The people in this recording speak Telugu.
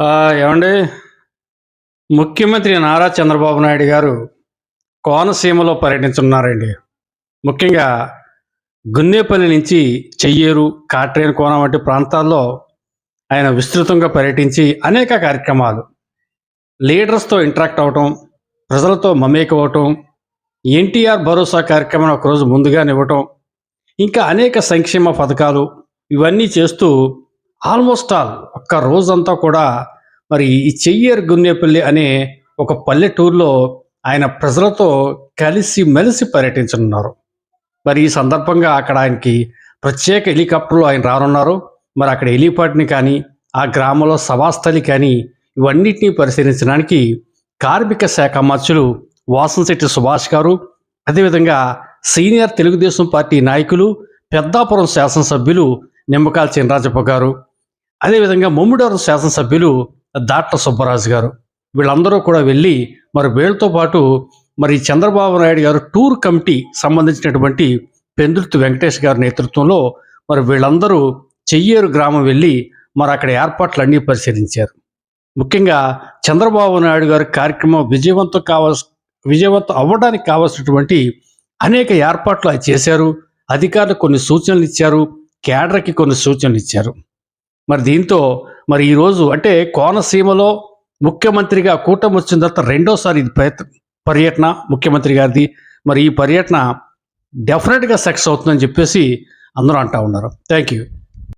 ఏమండి? ముఖ్యమంత్రి నారా చంద్రబాబు నాయుడు గారు కోనసీమలో పర్యటించున్నారండి. ముఖ్యంగా గున్నేపల్లి నుంచి చెయ్యేరు కాట్రేని కోన వంటి ప్రాంతాల్లో ఆయన విస్తృతంగా పర్యటించి అనేక కార్యక్రమాలు. లీడర్స్తో ఇంటరాక్ట్ అవటం ప్రజలతో మమేకవటం ఎన్టీఆర్ భరోసా కార్యక్రమం ఒకరోజు ముందుగానే ఇవ్వటం ఇంకా అనేక సంక్షేమ పథకాలు ఇవన్నీ చేస్తూ ఆల్మోస్ట్ ఆల్ ఒక్క రోజంతా కూడా మరి ఈ చెయ్యేరు గున్నేపల్లి అనే ఒక పల్లెటూరులో ఆయన ప్రజలతో కలిసి మెలిసి పర్యటించనున్నారు. మరి ఈ సందర్భంగా అక్కడ ఆయనకి ప్రత్యేక హెలికాప్టర్లు ఆయన రానున్నారు. మరి అక్కడ హెలిపాట్ని కానీ ఆ గ్రామంలో సభాస్థలి కానీ ఇవన్నిటినీ పరిశీలించడానికి కార్మిక శాఖ మంత్రులు వాసంశెట్టి సుభాష్ గారు అదేవిధంగా సీనియర్ తెలుగుదేశం పార్టీ నాయకులు పెద్దాపురం శాసనసభ్యులు నిమ్మకాల చినరాజప్ప గారు అదేవిధంగా ముమ్మిడివరం శాసనసభ్యులు దాట్ల సుబ్బరాజు గారు. వీళ్ళందరూ కూడా వెళ్ళి మరి వీళ్ళతో పాటు మరి చంద్రబాబు నాయుడు గారు టూర్ కమిటీ సంబంధించినటువంటి పెందుర్తి వెంకటేష్ గారి నేతృత్వంలో మరి వీళ్ళందరూ చెయ్యేరు గ్రామం వెళ్ళి మరి అక్కడ ఏర్పాట్లన్నీ పరిశీలించారు. ముఖ్యంగా చంద్రబాబు నాయుడు గారి కార్యక్రమం విజయవంతం కావాల్సి విజయవంతం అవ్వడానికి కావాల్సినటువంటి అనేక ఏర్పాట్లు చేశారు. అధికారులు కొన్ని సూచనలు ఇచ్చారు. కేడర్కి కొన్ని సూచనలు ఇచ్చారు. మరి దీంతో మరి ఈరోజు అంటే కోనసీమలో ముఖ్యమంత్రిగా కూటమి వచ్చిన తర్వాత రెండోసారి ఇది ప్రయత్న పర్యటన ముఖ్యమంత్రి గారిది. మరి ఈ పర్యటన డెఫినెట్గా సక్సెస్ అవుతుందని చెప్పేసి అందరూ అంటా ఉన్నారు. Thank you